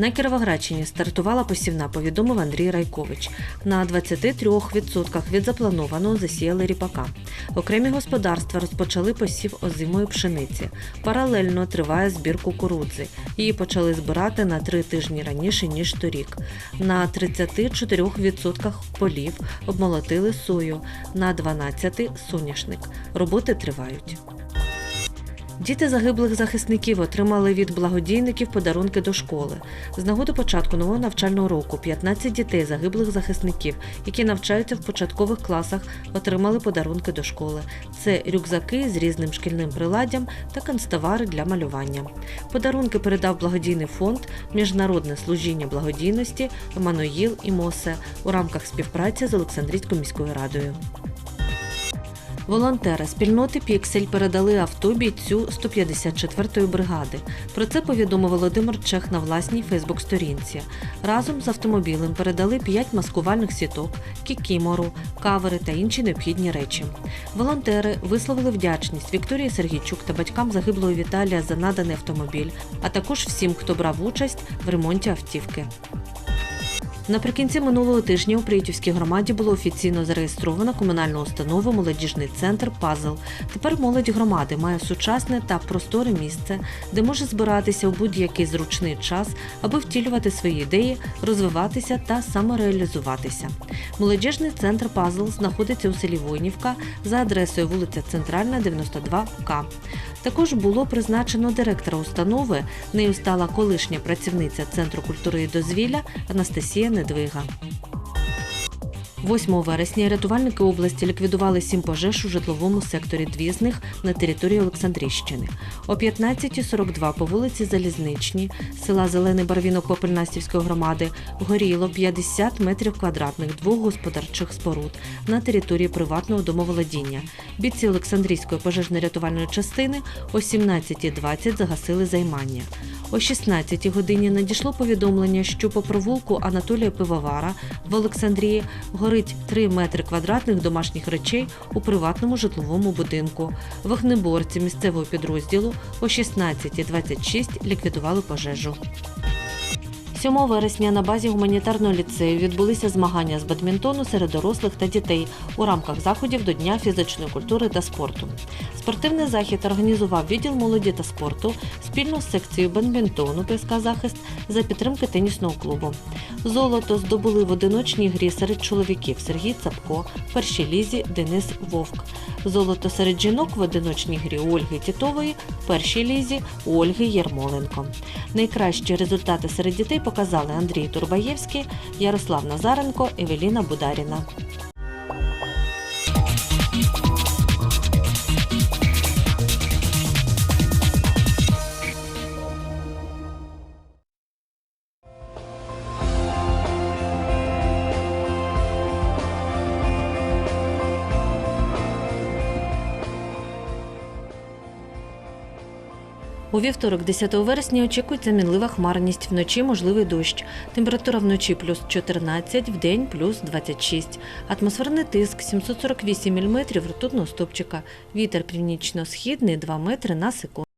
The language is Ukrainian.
На Кіровоградщині стартувала посівна, повідомив Андрій Райкович. На 23% від запланованого засіяли ріпака. Окремі господарства розпочали посів озимої пшениці. Паралельно триває збір кукурудзи. Її почали збирати на три тижні раніше ніж торік. На 34% полів обмолотили сою, на 12% – соняшник. Роботи тривають. Діти загиблих захисників отримали від благодійників подарунки до школи. З нагоди початку нового навчального року 15 дітей загиблих захисників, які навчаються в початкових класах, отримали подарунки до школи. Це рюкзаки з різним шкільним приладдям та канцтовари для малювання. Подарунки передав благодійний фонд Міжнародне служіння благодійності Еммануїл і Мосе у рамках співпраці з Олександрійською міською радою. Волонтери спільноти Піксель передали авто бійцю 154-ї бригади. Про це повідомив Володимир Чех на власній Фейсбук-сторінці. Разом з автомобілем передали 5 маскувальних сіток, кікімору, кавери та інші необхідні речі. Волонтери висловили вдячність Вікторії Сергійчук та батькам загиблого Віталія за наданий автомобіль, а також всім, хто брав участь в ремонті автівки. Наприкінці минулого тижня у Приютівській громаді було офіційно зареєстровано комунальну установу Молодіжний центр Пазл. Тепер молодь громади має сучасне та просторе місце, де може збиратися у будь-який зручний час, аби втілювати свої ідеї, розвиватися та самореалізуватися. Молодіжний центр Пазл знаходиться у селі Войнівка за адресою вулиця Центральна, 92К. Також було призначено директора установи. Нею стала колишня працівниця Центру культури і дозвілля Анастасія Недвига. 8 вересня рятувальники області ліквідували сім пожеж у житловому секторі дві з них на території Олександрійщини. О 15.42 по вулиці Залізничній села Зелений Барвінок Попельнастівської громади горіло 50 метрів квадратних двох господарчих споруд на території приватного домоволодіння. Бійці Олександрійської пожежно-рятувальної частини о 17.20 загасили займання. О 16 годині надійшло повідомлення, що по провулку Анатолія Пивовара в Олександрії горить 3 метри квадратних домашніх речей у приватному житловому будинку. Вогнеборці місцевого підрозділу о 16.26 ліквідували пожежу. 7 вересня на базі гуманітарного ліцею відбулися змагання з бадмінтону серед дорослих та дітей у рамках заходів до Дня фізичної культури та спорту. Спортивний захід організував відділ молоді та спорту спільно з секцією бадмінтону ПСК Захист за підтримки тенісного клубу. Золото здобули в одиночній грі серед чоловіків Сергій Цапко, першій лізі Денис Вовк. Золото серед жінок в одиночній грі Ольги Тітової, першій лізі у Ольги Єрмоленко. Найкращі результати серед дітей показали Андрій Турбаєвський, Ярослав Назаренко, Евеліна Бударіна. У вівторок, 10 вересня, очікується мінлива хмарність. Вночі можливий дощ. Температура вночі плюс 14, вдень плюс 26. Атмосферний тиск 748 мм ртутного стопчика. Вітер північно-східний 2 метри на секунду.